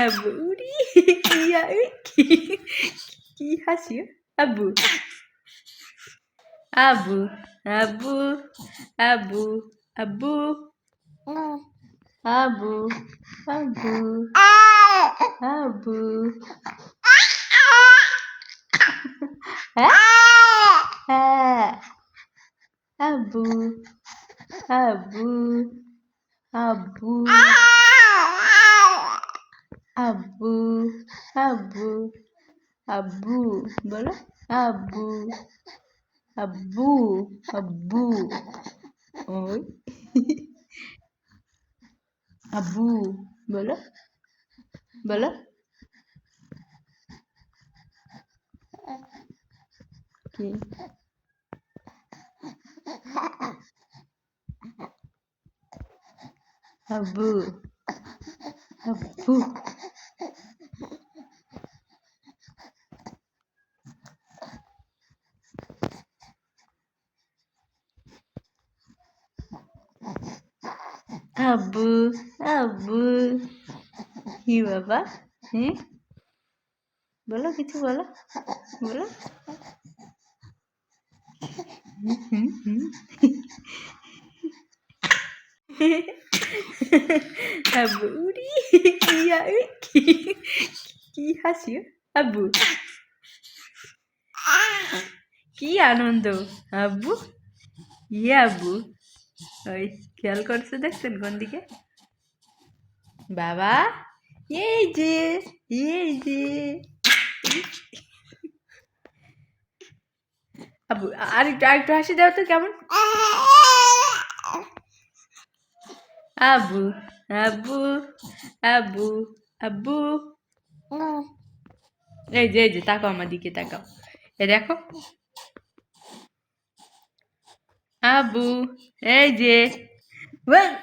Abu ni. Kia eh? Kia ya? Hasil, Abu. Abu. Abu. Abu. Abu. Abu. Abu. Abu eh? Eh? Abu. Abu. Abu. abu. Abu. Bola abu. Abu. Abu. Oi. Abu. Bola bola okay abu. Abu. আব্বু আব্বু কি বাবা হ্যাঁ বলো কিছু বলো বলো। আব্বু উড়ি কি কি হাসি আব্বু কি আনন্দ আব্বু ইয়ে আব্বু ওই খেয়াল করছে দেখছেন কোন দিকে? বাবা এই যে এই যে। আব্বু আর একটু আর একটু হাসি দাও তো কেমন? আবু আবু আবু আবু। এই যে এই যে তাকাও আমার দিকে তাকাও। এ দেখো। আবু এই যে Well.